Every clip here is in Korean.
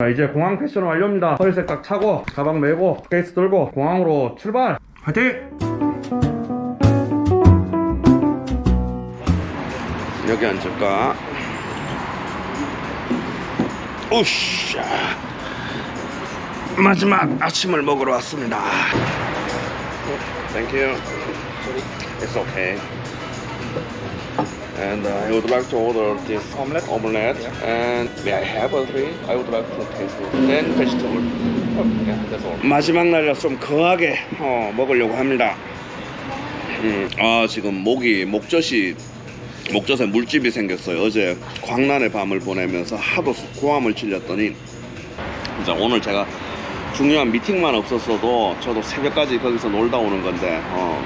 자 이제 공항 패션 완료입니다. 허리색 딱 차고 가방 메고 케이스 들고 공항으로 출발! 화이팅! 여기 앉을까? 우샤 마지막 아침을 먹으러 왔습니다. You. It's okay And uh, I would like to order this omelette, omelette, and may I have a three? I would like to taste it. Then vegetable. Yeah, that's all. 마지막 날이라 좀 거하게 어, 먹으려고 합니다. 음, 아 지금 목이 목젖이 목젖에 물집이 생겼어요. 어제 광란의 밤을 보내면서 하도 고함을 질렸더니 이제 오늘 제가 중요한 미팅만 없었어도 저도 새벽까지 거기서 놀다 오는 건데 어,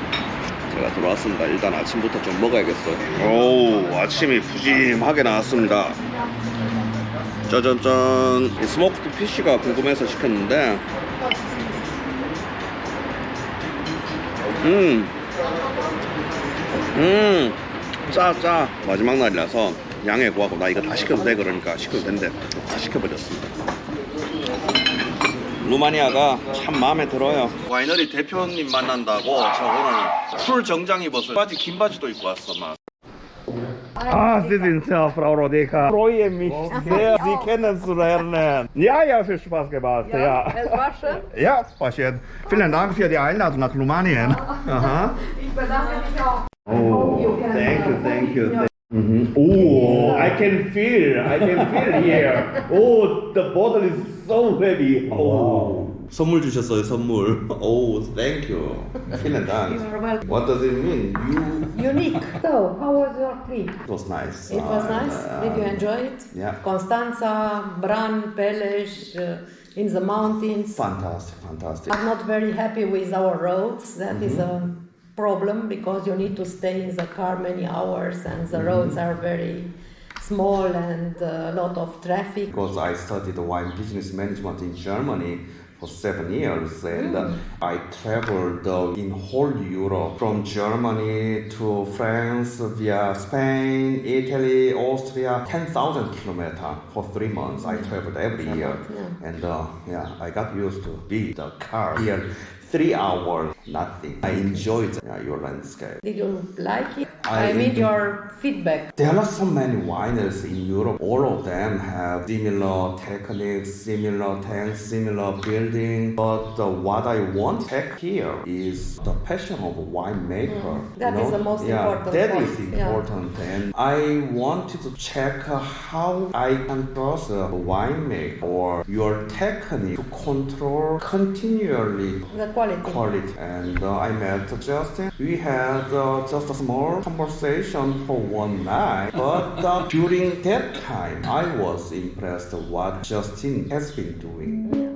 제가 들어왔습니다. 일단 아침부터 좀 먹어야겠어요. 오 아침이 푸짐하게 나왔습니다. 짜잔짠 이 스모크드 피쉬가 궁금해서 시켰는데 음 음, 짜, 짜. 마지막 날이라서 양해 구하고 나 이거 다 시켜도 돼 그러니까 시켜도 된대. 다 시켜버렸습니다. 루마니아가 참 마음에 들어요. 와이너리 대표님 만난다고 저 오늘 풀 정장 입었어요. 바지 긴 바지도 입고 왔어 막. Ah, Sie sind sehr, Frau Rodeka. Freue mich sehr, Sie kennenzulernen. Ja, ja, viel Spaß gemacht. Ja, Es war schön. ja war schön. Vielen Dank für die Einladung nach Rumänien. Aha. Ich bedanke mich auch. Oh, thank you, thank you. Thank Mhm. Oh, I can feel, I can feel here. Oh, the bottle is so heavy. Oh. 선물 주셨어요, 선물. Oh, thank you. Vielen Dank. You are welcome. What does it mean? You. Unique. So, how was your trip? It was nice. It was Uh, nice. uh, Did you enjoy it? yeah. Constanza, Bran, Peleș, uh, in the mountains. Fantastic, fantastic. I'm not very happy with our roads. That is Mm-hmm. a problem because you need to stay in the car many hours and Mm-hmm. the roads are very small and a lot of traffic. because I studied wine business management in Germany for seven years and uh, I traveled uh, in whole Europe from Germany to France via Spain, Italy, Austria, 10,000 kilometers for three months. I traveled every year yeah. and uh, yeah, I got used to be the car here. Three hours, nothing. I enjoyed uh, your landscape. Did you like it? I I, mean your feedback. There are so many wineries in Europe. All of them have similar techniques, similar tanks, similar building. But uh, what I want check here is the passion of a winemaker. Mm. That you is the most yeah, important That point. is Yeah. important. And I wanted to check how I can trust a winemaker or your technique to control continually The quality. quality. And uh, I met Justin. We had uh, just a small conversation for one night, but uh, during that time, I was impressed what Justin has been doing.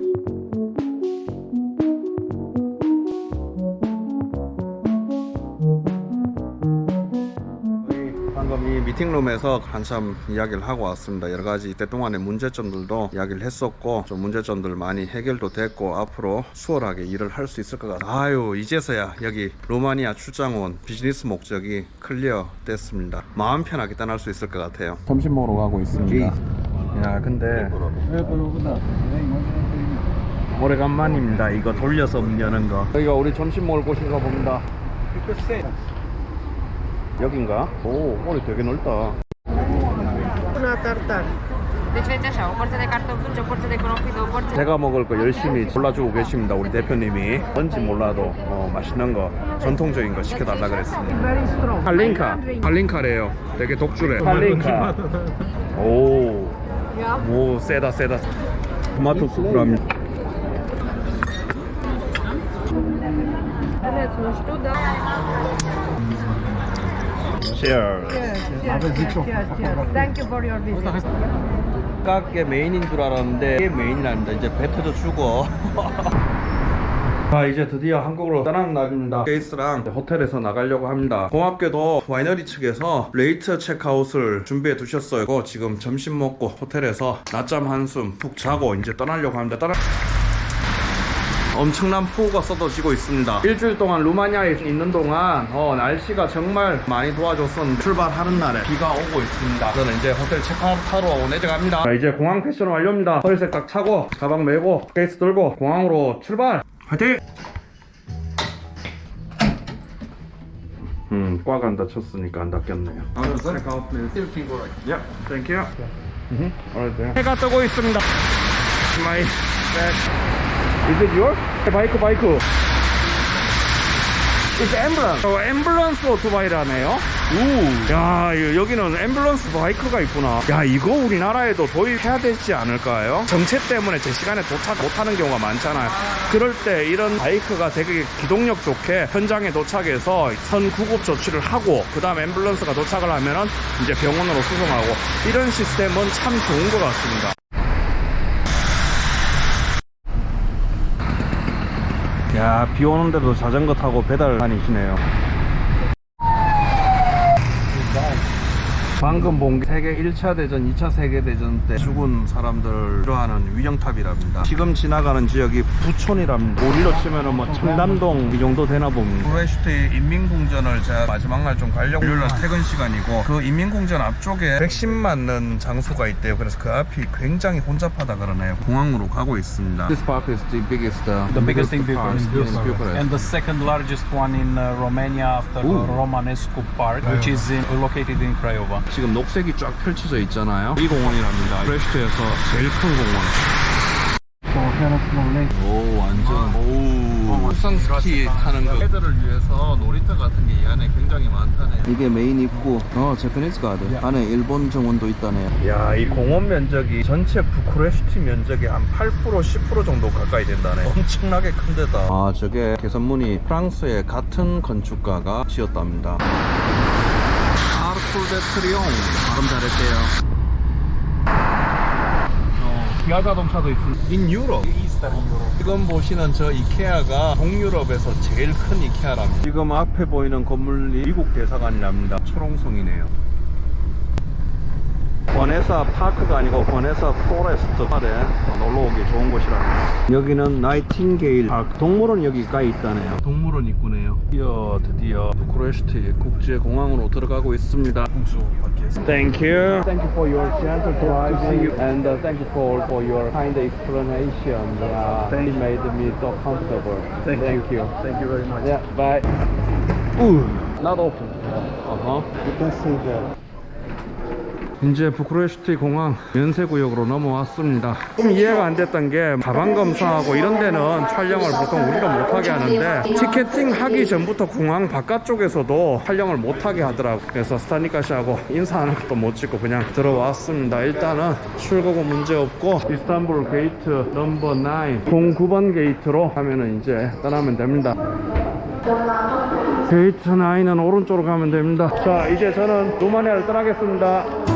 미팅룸에서 한참 이야기를 하고 왔습니다. 여러 가지 이때 동안의 문제점들도 이야기를 했었고 좀 문제점들 많이 해결도 됐고 앞으로 수월하게 일을 할 수 있을 것 같아요. 아유 이제서야 여기 로마니아 출장 온 비즈니스 목적이 클리어 됐습니다. 마음 편하게 떠날 수 있을 것 같아요. 점심 먹으러 가고 있습니다. 야 근데 오래간만입니다. 이거 돌려서 문 여는 거. 여기가 우리 점심 먹을 곳인가 봅니다. 여긴가? 오, 머리 되게 넓다. Una tartar. De de o porție 제가 먹을 거 열심히 골라주고 계십니다. 우리 대표님이 뭔지 몰라도 어, 맛있는 거 전통적인 거 시켜달라 그랬습니다. Very strong. 할린카, 할린카래요. 되게 독주래. 할린카. 오, Yeah. 오 세다 세다. 토마토 dar... Cheers. Cheers, cheers, cheers, cheers. Thank you for your visit. 가게 메인인 줄 알았는데 이게 메인이란다. 이제 배 터져 죽어. 아 이제 드디어 한국으로 떠나는 날입니다 게이스랑 호텔에서 나가려고 합니다 고맙게도 와이너리 측에서 레이트 체크아웃을 준비해 두셨어요 지금 점심 먹고 호텔에서 낮잠 한숨 푹 자고 이제 떠나려고 합니다 떠나 엄청난 폭우가 쏟아지고 있습니다. 일주일 동안 루마니아에 있는 동안 어, 날씨가 정말 많이 도와줬었는데 출발하는 날에 비가 오고 있습니다. 저는 이제 호텔 체크아웃하러 내려갑니다. 자, 이제 공항 패션 완료입니다. 허리색 딱 차고 가방 메고 케이스 들고 공항으로 출발. 화이팅! 음, 꽉안 닫혔으니까 안 닫혔네요. Yeah, thank you. Mhm. Alright, there. 해가 뜨고 있습니다. My bag. Is it yours? 바이크 바이크. It's ambulance. 어, 앰뷸런스 오토바이라네요. 우. 야, 이- 여기는 앰뷸런스 바이크가 있구나. 야, 이거 우리나라에도 도입해야 되지 않을까요? 정체 때문에 제 시간에 도착 못하는 경우가 많잖아요. 그럴 때 이런 바이크가 되게 기동력 좋게 현장에 도착해서 선 구급 조치를 하고 그 다음 앰뷸런스가 도착을 하면은 이제 병원으로 수송하고 이런 시스템은 참 좋은 것 같습니다. 야, 비 오는데도 자전거 타고 배달 다니시네요. 방금 본게 세계 1차 대전, 2차 세계대전 때 죽은 사람들 좋아하는 위령탑이랍니다. 지금 지나가는 지역이 부촌이랍니다. 우리로 치면은 뭐 청담동 이 정도 되나 봅니다. 브레슈트 인민궁전을 제가 마지막 날 좀 가려고 일요일 날 퇴근 시간이고 그 인민궁전 앞쪽에 백신 맞는 장소가 있대요. 그래서 그 앞이 굉장히 혼잡하다 그러네요. 공항으로 가고 있습니다. This park is the biggest, uh, The biggest in Bucharest, in Bucharest. and the second largest one in uh, Romania after Ooh. Romanescu Park, which is in, located in Craiova. 지금 녹색이 쫙 펼쳐져 있잖아요. 이 공원이랍니다. 브레슈트에서 제일 큰 공원. 오 완전. 오. 우상 스키 타는 거. 애들을 위해서 놀이터 같은 게 이 안에 굉장히 많다네요. 이게 메인 입구. 어 제퍼니즈 가드 안에 일본 정원도 있다네요. 야 이 공원 면적이 전체 부쿠레슈티 면적의 한 8% 10% 정도 가까이 된다네 엄청나게 큰 데다. 아 저게 개선문이 프랑스의 같은 건축가가 지었답니다 아르쿨 데 트리옹 발음 잘했대요 기아 자동차도 있습니다. 인 유럽. 지금 보시는 저 이케아가 동유럽에서 제일 큰 이케아랍니다. 지금 앞에 보이는 건물이 미국 대사관이랍니다. 초롱성이네요. 버네사 파크가 아니고 버네사 포레스트 파에 놀러 오기 좋은 곳이랍니다. 여기는 나이팅게일 파크. 동물원 여기가 있다네요. 동물원 입구네요. 드디어 드디어 부쿠레슈티 국제공항으로 들어가고 있습니다. Thank you. Thank you for your gentle driving and uh, thank you for, for your kind explanation. Yeah, it made me so comfortable. Thank, you. Thank you very much. Yeah, bye. Ooh, not open. Uh huh. You can see that. 이제 부쿠레슈티 공항 면세구역으로 넘어왔습니다. 좀 이해가 안 됐던 게 가방 검사하고 이런 데는 촬영을 보통 우리가 못하게 하는데 티켓팅 하기 전부터 공항 바깥쪽에서도 촬영을 못하게 하더라고. 그래서 스타니카시하고 인사하는 것도 못 찍고 그냥 들어왔습니다. 일단은 출국은 문제 없고 이스탄불 게이트 넘버 9 09번 게이트로 가면은 이제 떠나면 됩니다. 게이트 9은 오른쪽으로 가면 됩니다. 자, 이제 저는 루마니아를 떠나겠습니다.